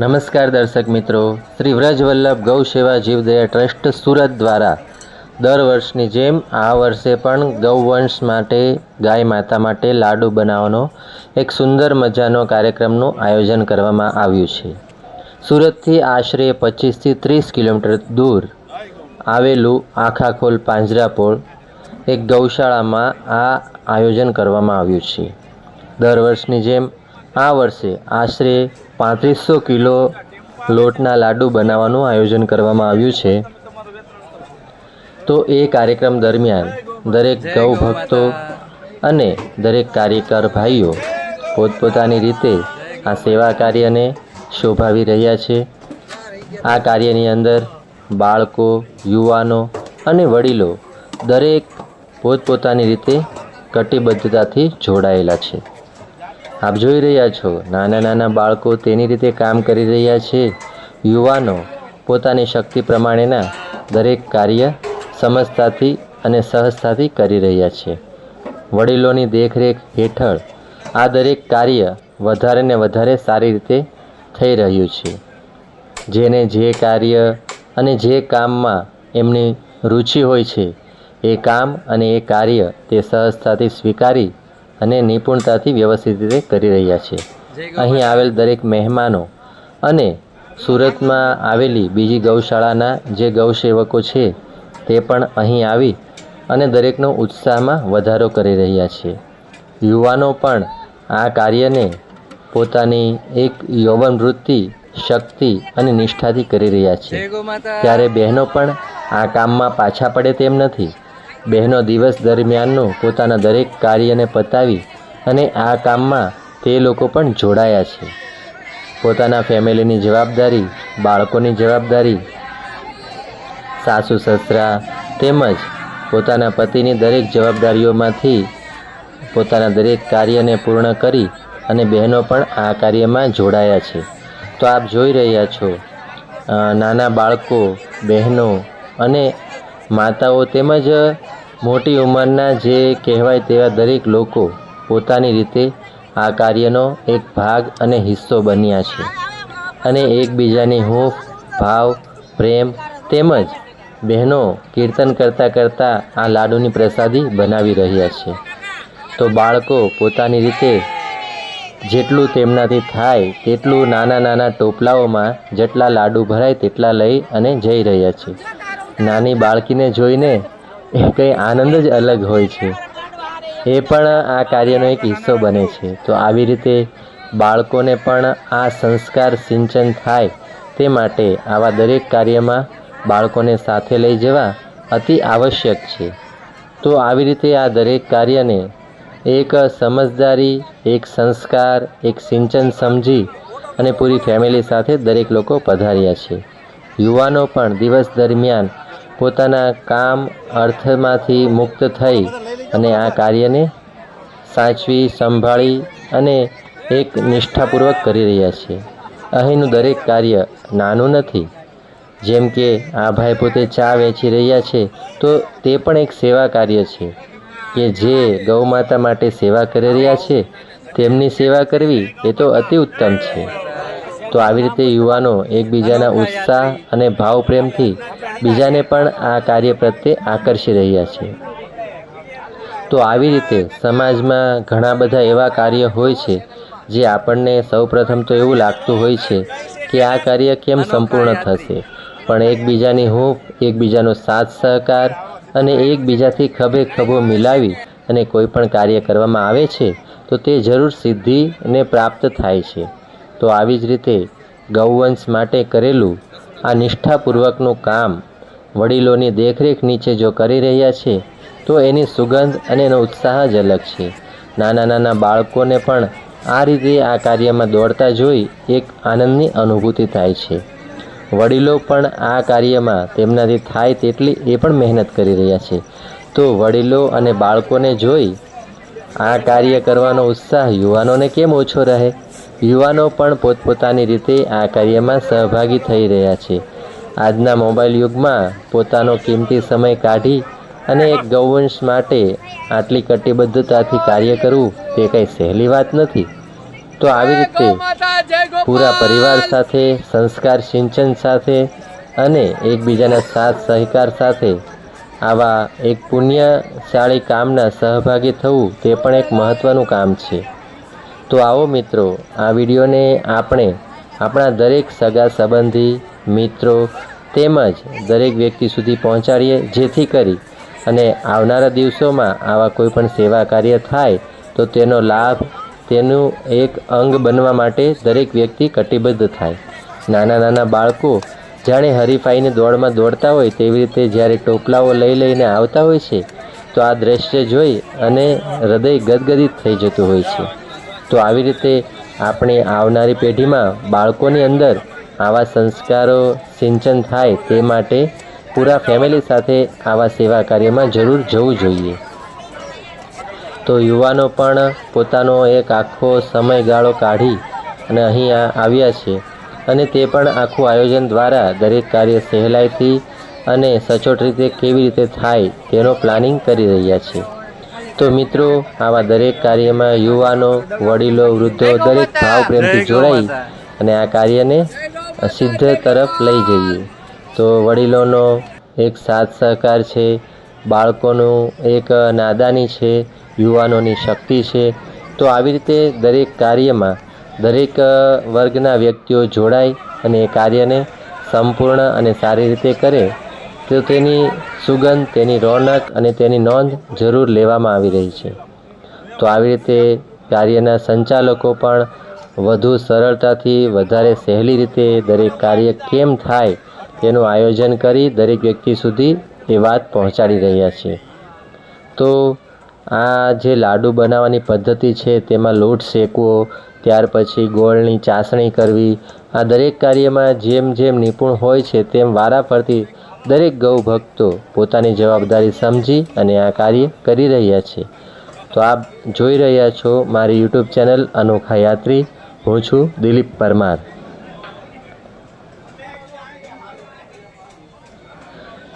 નમસ્કાર દર્શક મિત્રો. શ્રી વ્રજવલ્લભ ગૌ સેવા જીવદયા ટ્રસ્ટ સુરત દ્વારા દર વર્ષની જેમ આ વર્ષે પણ ગૌવંશ માટે, ગાય માતા માટે લાડુ બનાવવાનો એક સુંદર મજાનો કાર્યક્રમનું આયોજન કરવામાં આવ્યું છે. સુરતથી આશરે પચીસથી ત્રીસ કિલોમીટર દૂર આવેલું આખાખોલ પાંજરાપોળ એક ગૌશાળામાં આ આયોજન કરવામાં આવ્યું છે. દર વર્ષની જેમ આ વર્ષે આશરે પાંત્રીસો કિલો લોટના લાડુ બનાવવાનું આયોજન કરવામાં આવ્યું છે. તો એ કાર્યક્રમ દરમિયાન દરેક ગૌ ભક્તો અને દરેક કાર્યકર ભાઈઓ પોતપોતાની રીતે આ સેવા કાર્યને શોભાવી રહ્યા છે. આ કાર્યની અંદર બાળકો, યુવાનો અને વડીલો દરેક પોતપોતાની રીતે કટિબદ્ધતાથી જોડાયેલા છે. આપ જોઈ રહ્યા છો, નાના નાના બાળકો તેની રીતે કામ કરી રહ્યા છે. યુવાનો પોતાની શક્તિ પ્રમાણેના દરેક કાર્ય સમજતાથી અને સહજતાથી કરી રહ્યા છે. વડીલોની દેખરેખ હેઠળ આ દરેક કાર્ય વધારે ને વધારે સારી રીતે થઈ રહ્યું છે. જેને જે કાર્ય અને જે કામમાં એમની રુચિ હોય છે, એ કામ અને એ કાર્ય તે સહજતાથી સ્વીકારી અને નિપુણતાથી વ્યવસ્થિત રીતે કરી રહ્યા છે. અહીં આવેલ દરેક મહેમાનો અને સુરતમાં આવેલી બીજી ગૌશાળાના જે ગૌસેવકો છે તે પણ અહીં આવી અને દરેકનો ઉત્સાહમાં વધારો કરી રહ્યા છે. યુવાનો પણ આ કાર્યને પોતાની એક યૌવન વૃત્તિ શક્તિ અને નિષ્ઠાથી કરી રહ્યા છે. ત્યારે બહેનો પણ આ કામમાં પાછા પડે તેમ નથી. બહેનો દિવસ દરમિયાનનું પોતાના દરેક કાર્યને પતાવી અને આ કામમાં તે લોકો પણ જોડાયા છે. પોતાના ફેમિલીની જવાબદારી, બાળકોની જવાબદારી, સાસુ, સસરા તેમજ પોતાના પતિની દરેક જવાબદારીઓમાંથી પોતાના દરેક કાર્યને પૂર્ણ કરી અને બહેનો પણ આ કાર્યમાં જોડાયા છે. તો આપ જોઈ રહ્યા છો નાના બાળકો, બહેનો અને માતાઓ તેમજ મોટી ઉંમરના જે કહેવાય તેવા દરેક લોકો પોતાની રીતે આ કાર્યનો એક ભાગ અને હિસ્સો બન્યા છે. અને એકબીજાની હૂંફ, ભાવ, પ્રેમ તેમજ બહેનો કીર્તન કરતાં કરતાં આ લાડુની પ્રસાદી બનાવી રહ્યા છે. તો બાળકો પોતાની રીતે જેટલું તેમનાથી થાય તેટલું નાના નાના ટોપલાઓમાં જેટલા લાડુ ભરાય તેટલા લઈ અને જઈ રહ્યા છે. નાની બાળકીને જોઈને એ કંઈ આનંદ જ અલગ હોય છે. એ પણ આ કાર્યનો એક હિસ્સો બને છે. તો આવી રીતે બાળકોને પણ આ સંસ્કાર સિંચન થાય તે માટે આવા દરેક કાર્યમાં બાળકોને સાથે લઈ જવા અતિ આવશ્યક છે. તો આવી રીતે આ દરેક કાર્યને એક સમજદારી, એક સંસ્કાર, એક સિંચન સમજી અને પૂરી ફેમિલી સાથે દરેક લોકો પધાર્યા છે. યુવાનો પણ દિવસ દરમિયાન પોતાના કામ અર્થમાંથી મુક્ત થઈ અને આ કાર્યને સાચવી, સંભાળી અને એક નિષ્ઠાપૂર્વક કરી રહ્યા છે. અહીંનું દરેક કાર્ય નાનું નથી. જેમ કે, આ ભાઈ પોતે ચા વેચી રહ્યા છે, તો તે પણ એક સેવા કાર્ય છે કે જે ગૌ માતા માટે સેવા કરી રહ્યા છે. તેમની સેવા કરવી એ તો અતિ ઉત્તમ છે. તો આવી રીતે યુવાનો એકબીજાના ઉત્સાહ અને ભાવ પ્રેમથી બીજાને પણ આ કાર્ય પ્રત્યે આકર્ષી રહ્યા છે. તો આવી રીતે સમાજમાં ઘણા બધા એવા કાર્ય હોય છે, જે આપણને સૌપ્રથમ તો એવું લાગતું હોય છે કે આ કાર્ય કેમ સંપૂર્ણ થશે. પણ એકબીજાની હૂંફ, એકબીજાનો સાથ સહકાર અને એકબીજાથી ખભે ખભો મિલાવી અને કોઈ પણ કાર્ય કરવામાં આવે છે, તો તે જરૂર સિદ્ધિને પ્રાપ્ત થાય છે. તો આવી જ રીતે ગૌવંશ માટે કરેલું આ નિષ્ઠાપૂર્વકનું કામ વડીલોની દેખરેખ નીચે જો કરી રહ્યા છે, તો એની સુગંધ અને એનો ઉત્સાહ જ અલગ છે. નાના નાના બાળકોને પણ આ રીતે આ કાર્યમાં દોડતા જોઈ એક આનંદની અનુભૂતિ થાય છે. વડીલો પણ આ કાર્યમાં તેમનાથી થાય તેટલી એ પણ મહેનત કરી રહ્યા છે. તો વડીલો અને બાળકોને જોઈ આ કાર્ય કરવાનો ઉત્સાહ યુવાનોને કેમ ઓછો રહે? યુવાનો પણ પોતપોતાની રીતે આ કાર્યમાં સહભાગી થઈ રહ્યા છે. આજના મોબાઈલ યુગમાં પોતાનો કિંમતી સમય કાઢી અને એક ગૌવંશ માટે આટલી કટિબદ્ધતાથી કાર્ય કરવું તે કંઈ સહેલી વાત નથી. તો આવી રીતે પૂરા પરિવાર સાથે સંસ્કાર સિંચન સાથે અને એકબીજાના સાથ સહકાર સાથે આવા એક પુણ્યશાળી કામના સહભાગી થવું તે પણ એક મહત્ત્વનું કામ છે. તો આવો મિત્રો આ વિડીયોને આપણે આપણા દરેક સગા સંબંધી, મિત્રો તેમજ દરેક વ્યક્તિ સુધી પહોંચાડીએ જેથી કરી અને આવનારા દિવસોમાં આવા કોઈ પણ સેવા કાર્ય થાય તો તેનો લાભ, તેનું એક અંગ બનવા માટે દરેક વ્યક્તિ કટિબદ્ધ થાય. નાના નાના બાળકો જાણે હરીફાઈને દોડમાં દોડતા હોય તેવી રીતે જ્યારે ટોપલાઓ લઈ લઈને આવતા હોય છે, તો આ દ્રશ્ય જોઈ અને હૃદય ગદગદિત થઈ જતું હોય છે. તો આવી રીતે આપણે આવનારી પેઢીમાં બાળકોની અંદર આવા સંસ્કારો સિંચન થાય તે માટે પૂરા ફેમિલી સાથે આવા સેવા કાર્યમાં જરૂર જવું જોઈએ. તો યુવાનો પણ પોતાનો એક આખો સમયગાળો કાઢી અને અહીં આવ્યા છે અને તે પણ આખું આયોજન દ્વારા દરેક કાર્ય સહેલાઈથી અને સચોટ રીતે કેવી રીતે થાય તેનો પ્લાનિંગ કરી રહ્યા છે. તો મિત્રો આવા દરેક કાર્યમાં યુવાનો વડીલો વૃદ્ધો દરેક ભાવ પ્રેમથી જોડાઈ અને આ કાર્યને સિદ્ધ તરફ લઈ જઈએ. તો વડીલોનો એક સાથ સહકાર છે બાળકોનું એક નાદાની છે યુવાનોની શક્તિ છે. તો આવી રીતે દરેક કાર્યમાં દરેક વર્ગના વ્યક્તિઓ જોડાય અને એ કાર્યને સંપૂર્ણ અને સારી રીતે કરે તો તેની સુગંધ, તેની રોનક અને તેની નોંધ જરૂર લેવામાં આવી રહી છે. તો આવી રીતે કાર્યના સંચાલકો પણ વધુ સરળતાથી વધારે સહેલી રીતે દરેક કાર્ય કેમ થાય તેનું આયોજન કરી દરેક વ્યક્તિ સુધી એ વાત પહોંચાડી રહ્યા છે. તો આ જે લાડુ બનાવવાની પદ્ધતિ છે, તેમાં લોટ શેકવો, ત્યાર પછી ગોળની ચાસણી કરવી, આ દરેક કાર્યમાં જેમ જેમ નિપુણ હોય છે, તેમ વારાફરતી દરેક ગૌ ભક્તો પોતાની જવાબદારી સમજી અને આ કાર્ય કરી રહ્યા છે. તો આપ જોઈ રહ્યા છો મારી યુટ્યુબ ચેનલ અનોખા યાત્રી. હું છું દિલીપ પરમાર.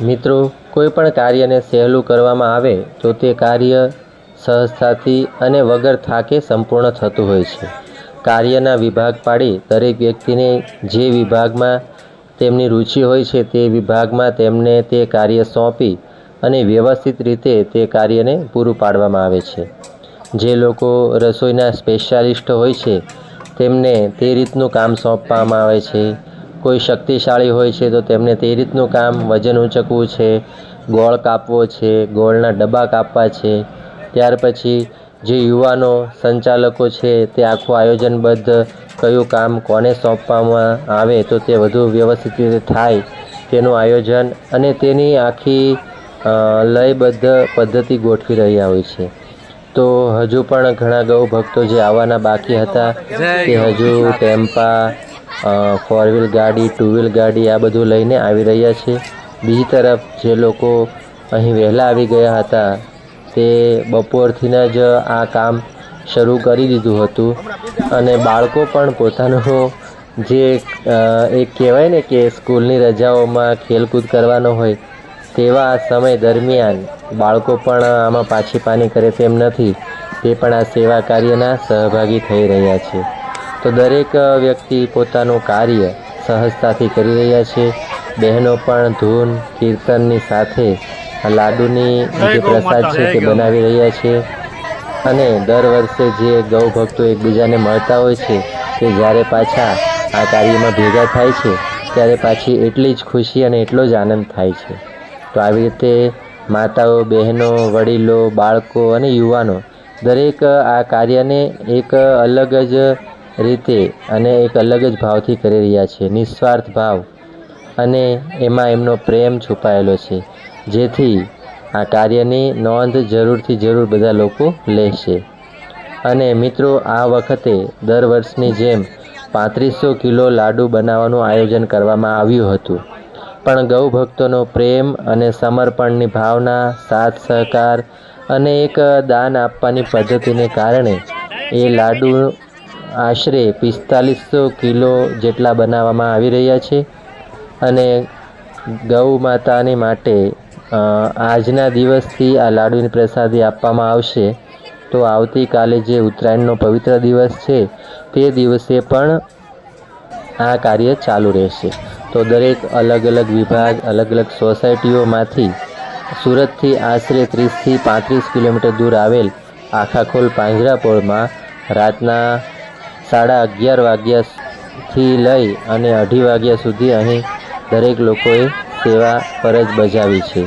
મિત્રો, કોઈ પણ કાર્યને સહેલું કરવામાં આવે તો તે કાર્ય સહજતાથી અને વગર થાકે સંપૂર્ણ થતું હોય છે. કાર્યના વિભાગ પાડી દરેક વ્યક્તિને જે વિભાગમાં તેમની રુચિ હોય છે તે વિભાગમાં તેમને તે કાર્ય સોંપી અને વ્યવસ્થિત રીતે તે કાર્યને પૂરું પાડવામાં આવે છે. જે લોકો રસોઈના સ્પેશિયાલિસ્ટ હોય છે, તેમને તે રીતનું કામ સોંપવામાં આવે છે. કોઈ શક્તિશાળી હોય છે, તો તેમને તે રીતનું કામ વજન ઉંચકવું છે, ગોળ કાપવો છે, ગોળના ડબ્બા કાપવા છે. ત્યાર પછી જે યુવાનો સંચાલકો છે તે આખું આયોજનબદ્ધ કયું કામ કોને સોંપવામાં આવે તો તે વધુ વ્યવસ્થિત રીતે થાય તેનું આયોજન અને તેની આખી લયબદ્ધ પદ્ધતિ ગોઠવી રહ્યા હોય છે. તો હજુ પણ ઘણા ગૌ ભક્તો જે આવવાના બાકી હતા તે હજુ ટેમ્પા ફોર વ્હીલ ગાડી ટુ વ્હીલ ગાડી આ બધું લઈને આવી રહ્યા છે. બીજી તરફ જે લોકો અહીં વહેલા આવી ગયા હતા તે બપોરથીના જ આ કામ શરૂ કરી દીધું હતું. અને બાળકો પણ પોતાનું જે એક કહેવાય ને કે સ્કૂલની રજાઓમાં ખેલકૂદ કરવાનો હોય તેવા સમય દરમિયાન બાળકો પણ આમાં પાછી પાની કરે તેમ નથી. તે પણ આ સેવા કાર્યના સહભાગી થઈ રહ્યા છે. તો દરેક વ્યક્તિ પોતાનું કાર્ય સહજતાથી કરી રહ્યા છે. બહેનો પણ ધૂન, કીર્તનની સાથે લાડુની જે પ્રસાદ છે તે બનાવી રહ્યા છે. અને દર વર્ષે જે ગૌ ભક્તો એકબીજાને મળતા હોય છે તે જ્યારે પાછા આ કાર્યમાં ભેગા થાય છે ત્યારે પાછી એટલી જ ખુશી અને એટલો જ આનંદ થાય છે. તો આવી રીતે માતાઓ બહેનો વડીલો બાળકો અને યુવાનો દરેક આ કાર્યને એક અલગ જ રીતે અને એક અલગ જ ભાવથી કરી રહ્યા છે. નિસ્વાર્થ ભાવ અને એમાં એમનો પ્રેમ છુપાયેલો છે. જેથી આ કાર્યની નોંધ જરૂરથી જરૂર બધા લોકો લેશે. અને મિત્રો, આ વખતે દર વર્ષની જેમ પાંત્રીસો કિલો લાડુ બનાવવાનું આયોજન કરવામાં આવ્યું હતું. પણ ગૌ ભક્તોનો પ્રેમ અને સમર્પણની ભાવના, સાથ સહકાર અને એક દાન આપવાની પદ્ધતિને કારણે એ લાડુ આશરે પિસ્તાલીસો કિલો જેટલા બનાવવામાં આવી રહ્યા છે. અને ગૌ માતાની માટે આજના દિવસથી આ લાડુની પ્રસાદી આપવામાં આવશે. તો આવતીકાલે જે ઉત્તરાયણનો પવિત્ર દિવસ છે, તે દિવસે પણ આ કાર્ય ચાલુ રહેશે. તો દરેક અલગ અલગ વિભાગ, અલગ અલગ સોસાયટીઓમાંથી સુરતથી આશરે ત્રીસથી પાંત્રીસ કિલોમીટર દૂર આવેલ આખાખોલ પાંજરાપોળમાં રાતના સાડા અગિયાર વાગ્યાથી લઈ અને અઢી વાગ્યા સુધી અહીં દરેક લોકોએ સેવા ફરજ બજાવી છે.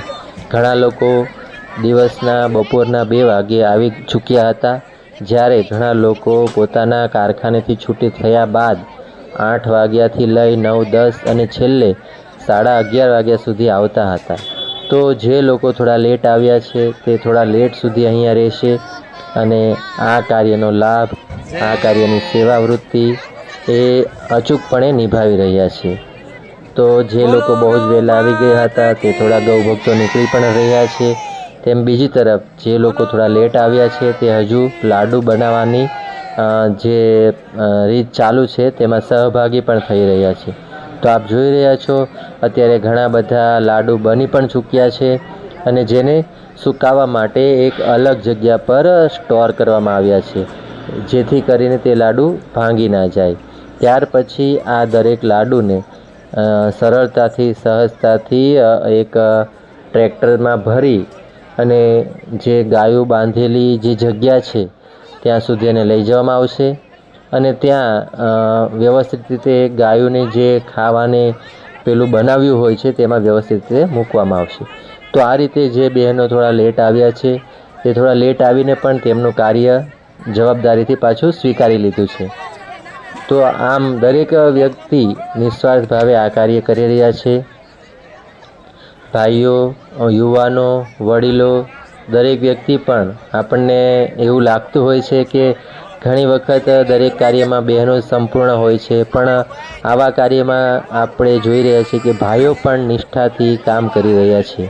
ઘણા લોકો દિવસના બપોરના બે વાગ્યે આવી ચૂક્યા હતા, જ્યારે ઘણા લોકો પોતાના કારખાનેથી છૂટી થયા બાદ આઠ વાગ્યાથી લઈ નવ, દસ અને છેલ્લે સાડા અગિયાર વાગ્યા સુધી આવતા હતા. તો જે લોકો થોડા લેટ આવ્યા છે, તે થોડા લેટ સુધી અહીંયા રહેશે અને આ કાર્યનો લાભ, આ કાર્યની સેવા વૃત્તિ એ અચૂકપણે નિભાવી રહ્યા છે. તો જે લોકો બહુ જ વહેલા આવી ગયા હતા તે થોડા ગૌ ભક્તો નીકળી પણ રહ્યા છે. તેમ બીજી તરફ જે લોકો થોડા લેટ આવ્યા છે તે હજુ લાડુ બનાવવાની જે રીત ચાલુ છે તેમાં સહભાગી પણ થઈ રહ્યા છે. તો આપ જોઈ રહ્યા છો, અત્યારે ઘણા બધા લાડુ બની પણ ચૂક્યા છે અને જેને સુકાવા માટે એક અલગ જગ્યા પર સ્ટોર કરવામાં આવ્યા છે, જેથી કરીને તે લાડુ ભાંગી ના જાય. ત્યાર પછી આ દરેક લાડુને સરળતાથી, સહજતાથી એક ટ્રેક્ટરમાં ભરી અને જે ગાયો બાંધેલી જે જગ્યા છે, ત્યાં સુધી એને લઈ જવામાં આવશે. અને ત્યાં વ્યવસ્થિત રીતે ગાયોને જે ખાવાને પેલું બનાવ્યું હોય છે, તેમાં વ્યવસ્થિત રીતે મૂકવામાં આવશે. તો આ રીતે જે બહેનો થોડા લેટ આવ્યા છે તે થોડા લેટ આવીને પણ તેમનું કાર્ય જવાબદારીથી પાછું સ્વીકારી લીધું છે. તો આમ દરેક વ્યક્તિ નિસ્વાર્થ ભાવે આ કાર્ય કરી રહ્યા છે. ભાઈઓ, યુવાનો, વડીલો, દરેક વ્યક્તિ પણ આપણને એવું લાગતું હોય છે કે ઘણી વખત દરેક કાર્યમાં બહેનો સંપૂર્ણ હોય છે, પણ આવા કાર્યમાં આપણે જોઈ રહ્યા છીએ કે ભાઈઓ પણ નિષ્ઠાથી કામ કરી રહ્યા છે.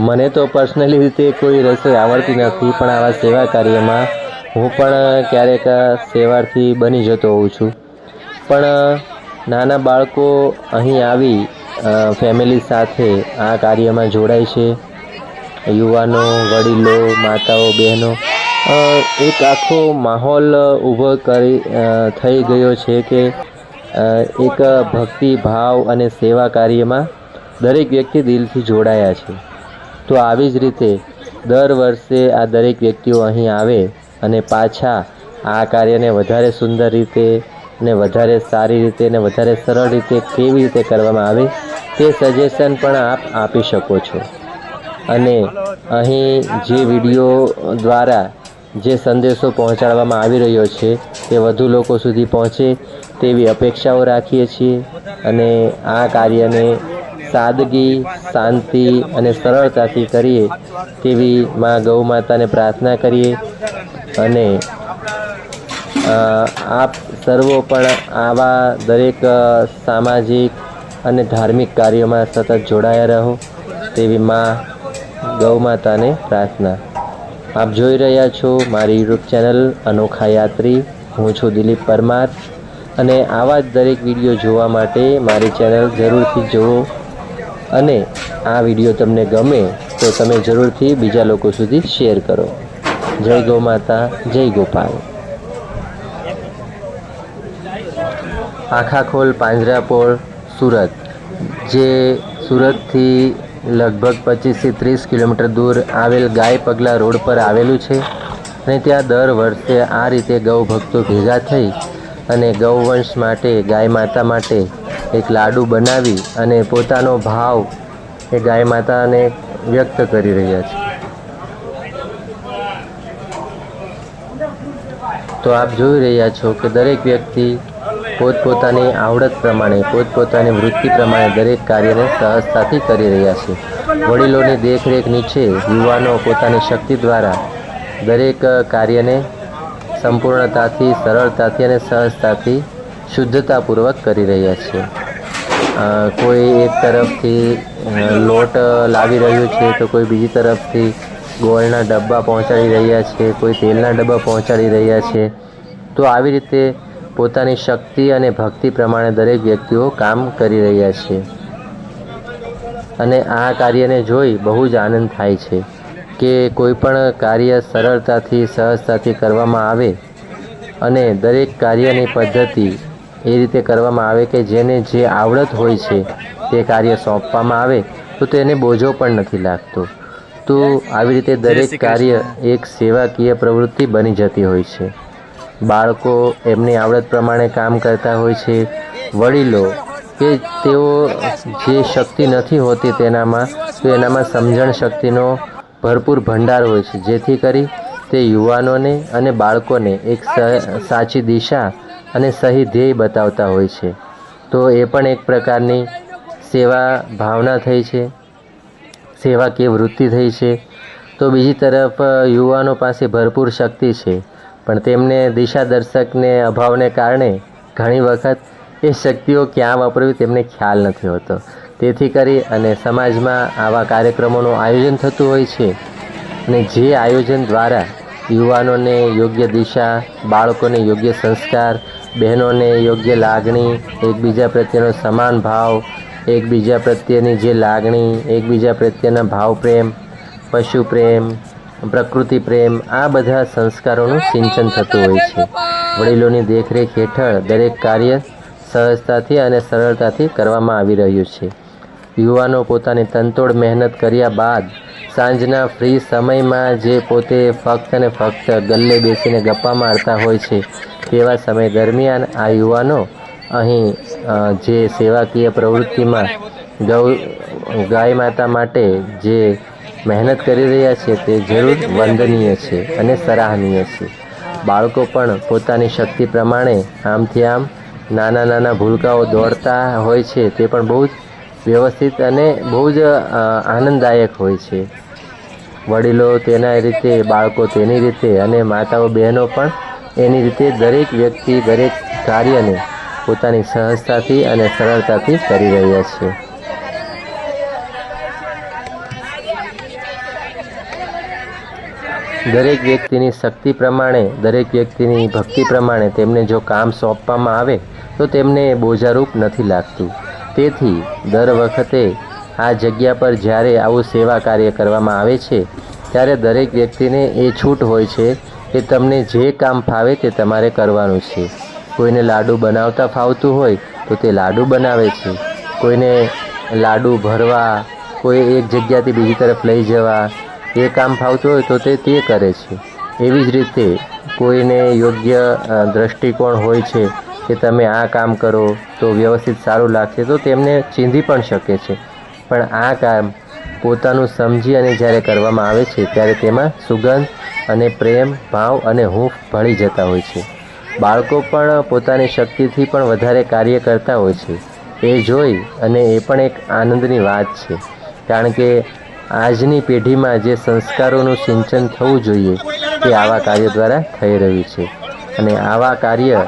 મને તો પર્સનલી રીતે કોઈ રસોઈ આવડતી નથી, પણ આવા સેવા કાર્યમાં હું પણ ક્યારેક સેવાથી બની જતો હોઉં છું. પણ નાના બાળકો અહીં આવી ફેમિલી સાથે આ કાર્યમાં જોડાય છે. યુવાનો, વડીલો, માતાઓ, બહેનો એક આખો માહોલ ઊભો કરી થઈ ગયો છે કે એક ભક્તિ, ભાવ અને સેવા કાર્યમાં દરેક વ્યક્તિ દિલથી જોડાયા છે. તો આવી જ રીતે, દર વર્ષે આ દરેક વ્યક્તિઓ અહીં આવે અને પાછા આ કાર્યને વધારે સુંદર રીતે ને વધારે સારી રીતે ને વધારે સરળ રીતે કેવી રીતે કરવામાં આવે તે સજેશન પણ આપ આપી શકો છો. અને અહીં જે વીડિયો દ્વારા જે સંદેશો પહોંચાડવામાં આવી રહ્યો છે તે વધુ લોકો સુધી પહોંચે તેવી અપેક્ષાઓ રાખીએ છીએ અને આ કાર્યને સાદગી, શાંતિ અને સરળતાથી કરીએ તેવી માં ગૌ માતાને પ્રાર્થના કરીએ. અને આપ સર્વો પણ આવા દરેક સામાજિક અને ધાર્મિક કાર્યોમાં સતત જોડાયા રહો, તેવી મા ગૌ માતાને પ્રાર્થના. આપ જોઈ રહ્યા છો મારી યુટ્યુબ ચેનલ અનોખા યાત્રી. હું છું દિલીપ પરમાર અને આવા જ દરેક વીડિયો જોવા માટે મારી ચેનલ જરૂરથી જુઓ. અને આ વીડિયો તમને ગમે તો તમે જરૂરથી બીજા લોકો સુધી શેર કરો. જય ગૌ માતા જય ગોપાલ. આખાખોલ પાંજરાપોળ સુરત, જે સુરતથી લગભગ પચીસથી ત્રીસ કિલોમીટર દૂર આવેલ ગાય પગલા રોડ પર આવેલું છે અને ત્યાં દર વર્ષે આ રીતે ગૌ ભક્તો ભેગા થઈ અને ગૌવંશ માટે, ગાય માતા માટે એક લાડુ બનાવી અને પોતાનો ભાવ એ ગાય માતાને વ્યક્ત કરી રહ્યા છે. તો આપ જોઈ રહ્યા છો કે દરેક વ્યક્તિ પોતપોતાની આવડત પ્રમાણે, પોતપોતાની વૃત્તિ પ્રમાણે દરેક કાર્યને સહજતાથી કરી રહ્યા છે. વડીલોની દેખરેખ નીચે યુવાનો પોતાની શક્તિ દ્વારા દરેક કાર્યને સંપૂર્ણતાથી, સરળતાથી અને સહજતાથી શુદ્ધતાપૂર્વક કરી રહ્યા છે. કોઈ એક તરફથી લોટ લાવી રહ્યું છે તો કોઈ બીજી તરફથી ગોળના ડબ્બા પહોંચાડી રહ્યા છે, કોઈ તેલના ડબ્બા પહોંચાડી રહ્યા છે. તો આવી રીતે પોતાની શક્તિ અને ભક્તિ પ્રમાણે દરેક વ્યક્તિઓ કામ કરી રહ્યા છે. અને આ કાર્યને જોઈ બહુ જ આનંદ થાય છે કે કોઈ પણ કાર્ય સરળતાથી, સહજતાથી કરવામાં આવે અને દરેક કાર્યની પદ્ધતિ એ રીતે કરવામાં આવે કે જેને જે આવડત હોય છે તે કાર્ય સોંપવામાં આવે, તો તેને બોજો પણ નથી લાગતો. તો આવી રીતે દરેક કાર્ય એક સેવાકીય પ્રવૃત્તિ બની જતી હોય છે. બાળકો એમની આવડત પ્રમાણે કામ કરતા હોય છે. વડીલો કે તેઓ જે શક્તિ નથી હોતી તેનામાં તો એનામાં સમજણ શક્તિનો ભરપૂર ભંડાર હોય છે. જેથી કરી તે યુવાનોને અને બાળકોને એક સાચી દિશા અને સહી ધ્યેય બતાવતા હોય છે. તો એ પણ એક પ્રકારની સેવા ભાવના થઈ છે. સેવાકીય વૃત્તિ થઈ છે. તો બીજી તરફ યુવાનો પાસે ભરપૂર શક્તિ છે. પણ તેમને દિશા દર્શકને અભાવને કારણે ઘણી વખત એ શક્તિઓ ક્યાં વાપરવી તેમને ખ્યાલ નથી હોતો. તેથી કરી અને સમાજમાં આવા કાર્યક્રમોનું આયોજન થતું હોય છે અને જે આયોજન દ્વારા યુવાનોને યોગ્ય દિશા, બાળકોને યોગ્ય સંસ્કાર, બહેનોને યોગ્ય લાગણી, એકબીજા પ્રત્યેનો સમાન ભાવ એકબીજા પ્રત્યેની જે લાગણી, એકબીજા પ્રત્યેના ભાવ પ્રેમ, પશુ પ્રેમ, પ્રકૃતિ પ્રેમ, આ બધા સંસ્કારોનું સિંચન થતું હોય છે. વડીલોની દેખરેખ હેઠળ દરેક કાર્ય સહજતાથી અને સરળતાથી કરવામાં આવી રહ્યું છે. યુવાનો પોતાની તનતોડ મહેનત કર્યા બાદ સાંજના ફ્રી સમયમાં જે પોતે ફક્ત ને ફક્ત ગલ્લે બેસીને ગપ્પા મારતા હોય છે, તેવા સમય દરમિયાન આ યુવાનો અહીં જે સેવાકીય પ્રવૃત્તિમાં ગૌ, ગાય માતા માટે જે મહેનત કરી રહ્યા છે તે જરૂર વંદનીય છે અને સરાહનીય છે. બાળકો પણ પોતાની શક્તિ પ્રમાણે આમથી આમ નાના નાના ભૂલકાઓ દોડતા હોય છે તે પણ બહુ જ વ્યવસ્થિત અને બહુ જ આનંદદાયક હોય છે. વડીલો તેના રીતે, બાળકો તેની રીતે અને માતાઓ બહેનો પણ એની રીતે દરેક વ્યક્તિ, દરેક કાર્યને પોતાની સહજતાથી અને સરળતાથી કરી રહ્યા છે. દરેક વ્યક્તિની શક્તિ પ્રમાણે, દરેક વ્યક્તિની ભક્તિ પ્રમાણે તેમને જો કામ સોંપવામાં આવે, તો તેમને બોજારૂપ નથી લાગતું. તેથી, દર વખતે આ જગ્યા પર જ્યારે આવું સેવા કાર્ય કરવામાં આવે છે, ત્યારે દરેક વ્યક્તિને એ છૂટ હોય છે કે તમને જે કામ ફાવે તે તમારે કરવાનું છે. કોઈને લાડુ બનાવતા ફાવતું હોય તો તે લાડુ બનાવે છે. કોઈને લાડુ ભરવા, કોઈ એક જગ્યાથી બીજી તરફ લઈ જવા, એ કામ ફાવતું હોય તો તે તે કરે છે. એવી જ રીતે કોઈને યોગ્ય દ્રષ્ટિકોણ હોય છે કે તમે આ કામ કરો તો વ્યવસ્થિત સારું લાગશે તો તેમને ચીંધી પણ શકે છે. પણ આ કામ પોતાનું સમજી અને જ્યારે કરવામાં આવે છે, ત્યારે તેમાં સુગંધ અને પ્રેમ, ભાવ અને હૂંફ ભળી જતા હોય છે. બાળકો પણ પોતાની શક્તિથી પણ વધારે કાર્ય કરતા હોય છે. એ જોઈ અને એ પણ એક આનંદની વાત છે. કારણ કે આજની પેઢીમાં જે સંસ્કારોનું સિંચન થવું જોઈએ તે આવા કાર્ય દ્વારા થઈ રહ્યું છે. અને આવા કાર્ય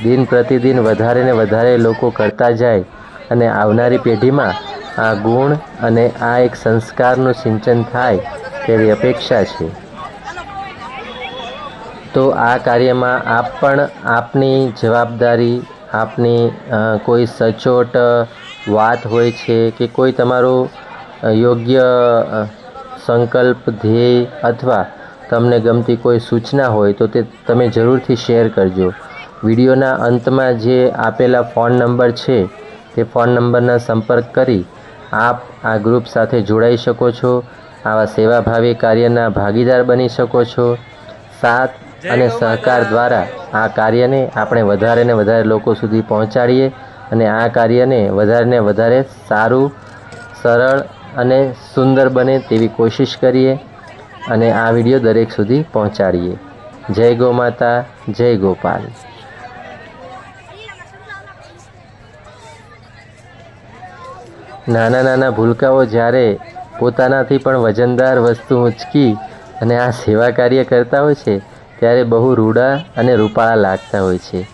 દિન પ્રતિદિન વધારે ને વધારે લોકો કરતા જાય અને આવનારી પેઢીમાં આ ગુણ અને આ એક સંસ્કારનું સિંચન થાય તેવી અપેક્ષા છે. તો આ કાર્યમાં આપ પણ આપની જવાબદારી, આપની કોઈ સચોટ વાત હોય છે કે કોઈ તમારો યોગ્ય સંકલ્પ, ધ્યેય અથવા તમને ગમતી કોઈ સૂચના હોય તો તે તમે જરૂરથી શેર કરજો. વિડીયોના અંતમાં જે આપેલા ફોન નંબર છે, તે ફોન નંબરના સંપર્ક કરી આપ આ ગ્રુપ સાથે જોડાઈ શકો છો. આવા સેવાભાવી કાર્યના ભાગીદાર બની શકો છો. સાથ અને સહકાર દ્વારા આ કાર્યને આપણે વધારે ને વધારે લોકો સુધી પહોંચાડીએ અને આ કાર્યને વધારે ને વધારે સારું સરળ અને સુંદર બને તેવી કોશિશ કરીએ અને આ વીડિયો દરેક સુધી પહોંચાડીએ. જય ગો માતા જય ગોપાલ. નાના નાના ભૂલકાઓ જ્યારે પોતાનાથી પણ વજનદાર વસ્તુ ઉંચકી અને આ સેવા કાર્ય કરતા હોય છે ત્યારે બહુ રૂડા અને રૂપાળા લાગતા હોય છે.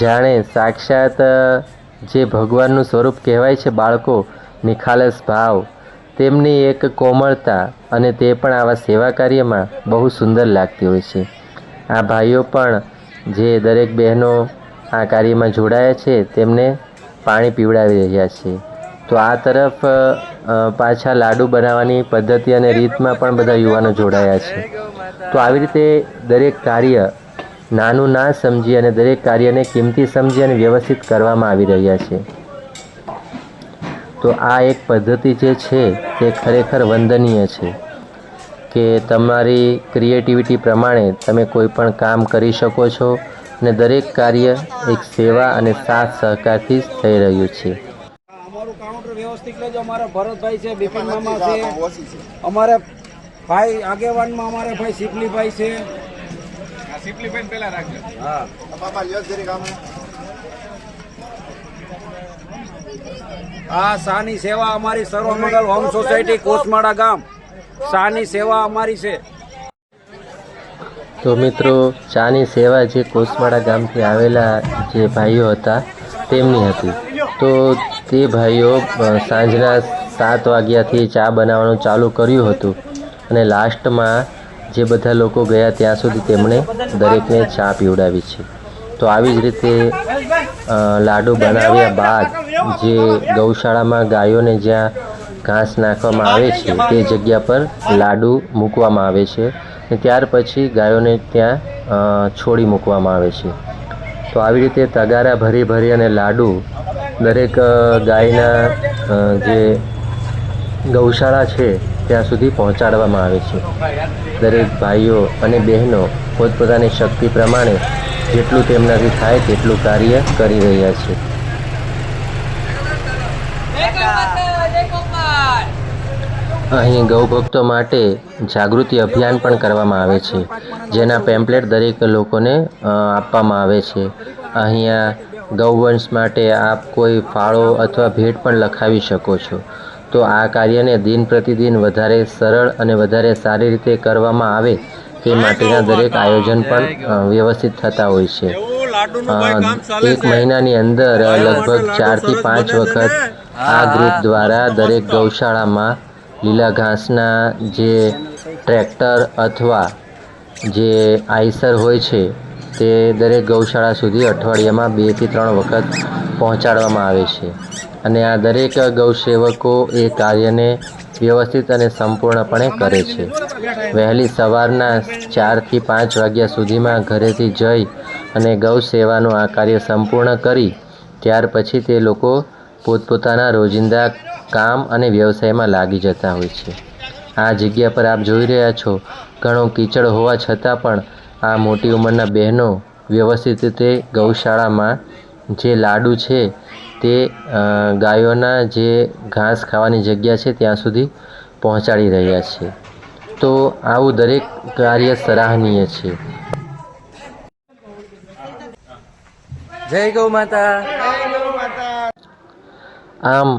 જાણે સાક્ષાત જે ભગવાનનું સ્વરૂપ કહેવાય છે બાળકો, નિખાલસ ભાવ, તેમની એક કોમળતા અને તે પણ આવા સેવા કાર્યમાં બહુ સુંદર લાગતી હોય છે. આ ભાઈઓ પણ, જે દરેક બહેનો આ કાર્યમાં જોડાયા છે, તેમને પાણી પીવડાવી રહ્યા છે. તો આ તરફ પાછા લાડુ બનાવવાની પદ્ધતિ અને રીતમાં પણ બધા યુવાનો જોડાયા છે. તો આવી રીતે દરેક કાર્ય નાનું ના સમજી અને દરેક કાર્યને કિંમતી સમજી અને વ્યવસ્થિત કરવામાં આવી રહ્યા છે. તો આ એક પદ્ધતિ જે છે તે ખરેખર વંદનીય છે કે તમારી ક્રિએટિવિટી પ્રમાણે તમે કોઈ પણ કામ કરી શકો છો અને દરેક કાર્ય એક સેવા અને સાથ સહકારથી જ થઈ રહ્યું છે. અમારું કાઉન્ટર વ્યવસ્થિત લેજો. અમારા ભરતભાઈ છે, બિપિન મામા છે. અમારે ભાઈ આગેવાનમાં અમારે ભાઈ સિપલીભાઈ છે. સિપલીભાઈ પેલા રાખજો. હા. આ શાહની સેવા અમારી સર્વમંગલ હોમ સોસાયટી કોસમાળા ગામ. શાહની સેવા અમારી છે. તો મિત્રો ચાની સેવા જે કોસમાળા ગામથી આવેલા જે ભાઈઓ હતા તેમની હતી. તો તે ભાઈઓ સાંજના સાત વાગ્યાથી ચા બનાવવાનું ચાલુ કર્યું હતું. અને લાસ્ટમાં જે બધા લોકો ગયા ત્યાં સુધી તેમણે દરેકને ચા પીવડાવી છે. તો આવી જ રીતે લાડુ બનાવ્યા બાદ જે ગૌશાળામાં ગાયોને જ્યાં ઘાસ નાખવામાં આવે છે, તે જગ્યા પર લાડુ મૂકવામાં આવે છે અને ત્યાર પછી ગાયોને ત્યાં છોડી મૂકવામાં આવે છે. તો આવી રીતે તગારા ભરી ભરી અને લાડુ દરેક ગાયના જે ગૌશાળા છે, ત્યાં સુધી પહોંચાડવામાં આવે છે. દરેક ભાઈઓ અને બહેનો પોતપોતાની શક્તિ પ્રમાણે જેટલું તેમનાથી થાય તેટલું કાર્ય કરી રહ્યા છે. અહીં ગૌભક્તો માટે જાગૃતિ અભિયાન પણ કરવામાં આવે છે, જેના પેમ્પલેટ દરેક લોકોને આપવામાં આવે છે. અહીંયા ગૌવંશ માટે આપ કોઈ ફાળો અથવા ભેટ પણ લખાવી શકો છો. તો આ કાર્યને દિન પ્રતિદિન વધારે સરળ અને વધારે સારી રીતે કરવામાં આવે તે માટેના દરેક આયોજન પણ વ્યવસ્થિત થતા હોય છે. એક મહિનાની અંદર લગભગ ચારથી પાંચ વખત આ ગ્રુપ દ્વારા દરેક ગૌશાળામાં લીલા ઘાસના જે ટ્રેક્ટર અથવા જે આઈસર હોય છે તે દરેક ગૌશાળા સુધી અઠવાડિયામાં બેથી ત્રણ વખત પહોંચાડવામાં આવે છે. અને આ દરેક ગૌસેવકો એ કાર્યને વ્યવસ્થિત અને સંપૂર્ણપણે કરે છે. વહેલી સવારના ચારથી પાંચ વાગ્યા સુધીમાં ઘરેથી જઈ અને ગૌ સેવાનું આ કાર્ય સંપૂર્ણ કરી, ત્યાર પછી તે લોકો પોતપોતાના રોજિંદા કામ અને વ્યવસાયમાં લાગી જતા હોય છે. આ જગ્યા પર આપ જોઈ રહ્યા છો, ઘણો કીચડ હોવા છતાં પણ આ મોટી ઉંમરના બહેનો વ્યવસ્થિત રીતે ગૌશાળામાં જે લાડુ છે તે ગાયોના જે ઘાસ ખાવાની જગ્યા છે ત્યાં સુધી પહોંચાડી રહ્યા છે. તો આવું દરેક કાર્ય સરાહનીય છે. જય ગૌ માતા. આમ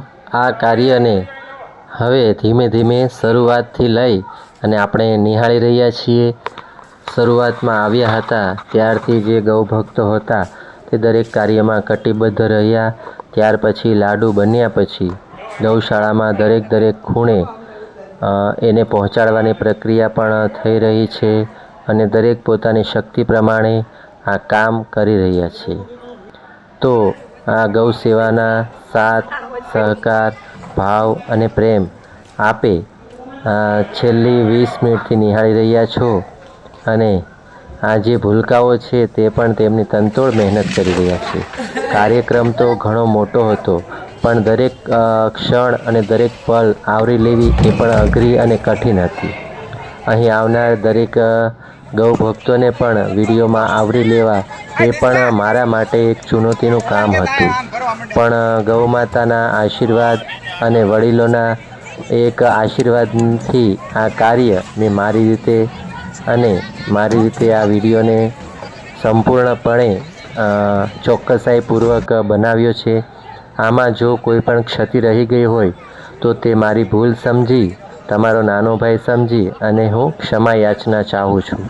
આ કાર્યને હવે ધીમે ધીમે શરૂઆતથી લઈ અને આપણે નિહાળી રહ્યા છીએ. શરૂઆતમાં આવ્યા હતા ત્યારથી જે ગૌભક્તો હતા તે દરેક કાર્યમાં કટિબદ્ધ રહ્યા. ત્યાર પછી લાડુ બન્યા પછી ગૌશાળામાં દરેક દરેક ખૂણે એને પહોંચાડવાની પ્રક્રિયા પણ થઈ રહી છે અને દરેક પોતાની શક્તિ પ્રમાણે આ કામ કરી રહ્યા છે. તો આ ગૌ સેવાના સાથ, સહકાર, ભાવ અને પ્રેમ આપે છેલ્લી વીસ મિનિટથી નિહાળી રહ્યા છો અને આ જે ભૂલકાઓ છે તે પણ તેમની તનતોડ મહેનત કરી રહ્યા છે. કાર્યક્રમ તો ઘણો મોટો હતો, પણ દરેક ક્ષણ અને દરેક પલ આવરી લેવી એ પણ અઘરી અને કઠિન હતી. અહીં આવનાર દરેક ગૌ ભક્તોને પણ વિડીયોમાં આવરી લેવા એ પણ મારા માટે એક ચુનૌતીનું કામ હતું. પણ ગૌ માતાના આશીર્વાદ અને વડીલોના એક આશીર્વાદથી આ કાર્ય મેં મારી રીતે અને મારી રીતે આ વિડીયોને સંપૂર્ણપણે ચોક્કસાઈપૂર્વક બનાવ્યો છે. આમાં જો કોઈ પણ ક્ષતિ રહી ગઈ હોય, તો તે મારી ભૂલ સમજી, તમારો નાનો ભાઈ સમજી અને હું ક્ષમા યાચના ચાહું છું.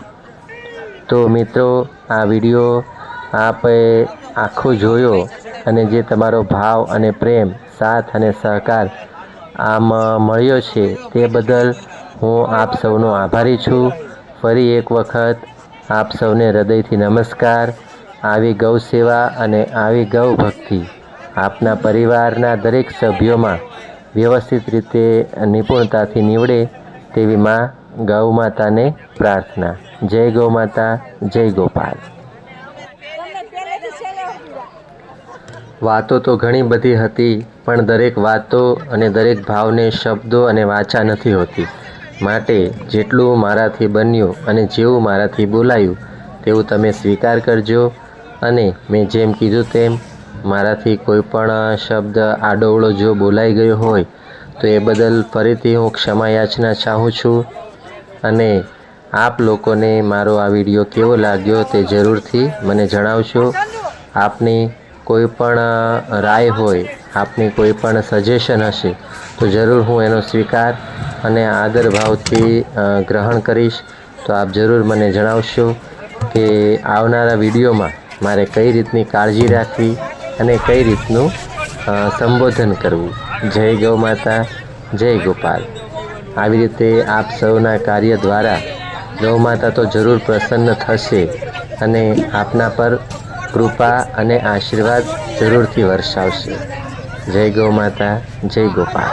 તો મિત્રો, આ વીડિયો આપે આખો જોયો અને જે તમારો ભાવ અને પ્રેમ, સાથ અને સહકાર આમ મળ્યો છે તે બદલ હું આપ સૌનો આભારી છું. ફરી એક વખત આપ સૌને હૃદયથી નમસ્કાર. આવી ગૌ સેવા અને આવી ગૌ ભક્તિ આપના પરિવારના દરેક સભ્યોમાં વ્યવસ્થિત રીતે નિપુણતાથી નીવડે તેવી માં ગૌ માતાને પ્રાર્થના. જય ગૌ માતા, જય ગોપાલ. વાતો તો ઘણી બધી હતી, પણ દરેક વાતો અને દરેક ભાવને, શબ્દો અને વાચા નથી હોતી. માટે જેટલું મારાથી બન્યું અને જેવું મારાથી બોલાયું, તેવું તમે સ્વીકાર કરજો. અને મેં જેમ કીધું તેમ, મારાથી કોઈ પણ શબ્દ આડોવળો જો બોલાઈ ગયો હોય, તો એ બદલ ફરીથી હું ક્ષમા યાચના ચાહું છું. અને આપ લોકોને મારો આ વીડિયો કેવો લાગ્યો તે જરૂરથી મને જણાવશો. આપની કોઈ પણ રાય હોય આપની કોઈ પણ સજેશન હશે, તો જરૂર હું એનો સ્વીકાર અને આદર ભાવથી ગ્રહણ કરીશ. તો આપ જરૂર મને જણાવશો કે આવનારા વિડીયોમાં મારે કઈ રીતની કાળજી રાખવી અને કઈ રીતનું સંબોધન કરવું. જય ગૌ માતા, જય ગોપાલ. આવી રીતે આપ સૌના કાર્ય દ્વારા ગૌ માતા તો જરૂર પ્રસન્ન થશે અને આપના પર કૃપા અને આશીર્વાદ જરૂરથી વરસાવશે. જય ગૌ માતા જય ગોપાલ.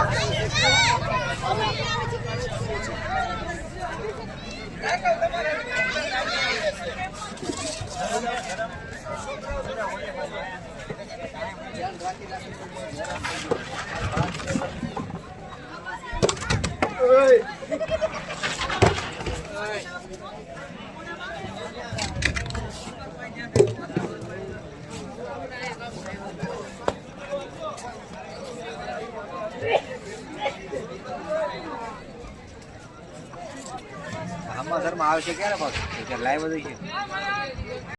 લાઈવ બધું છે.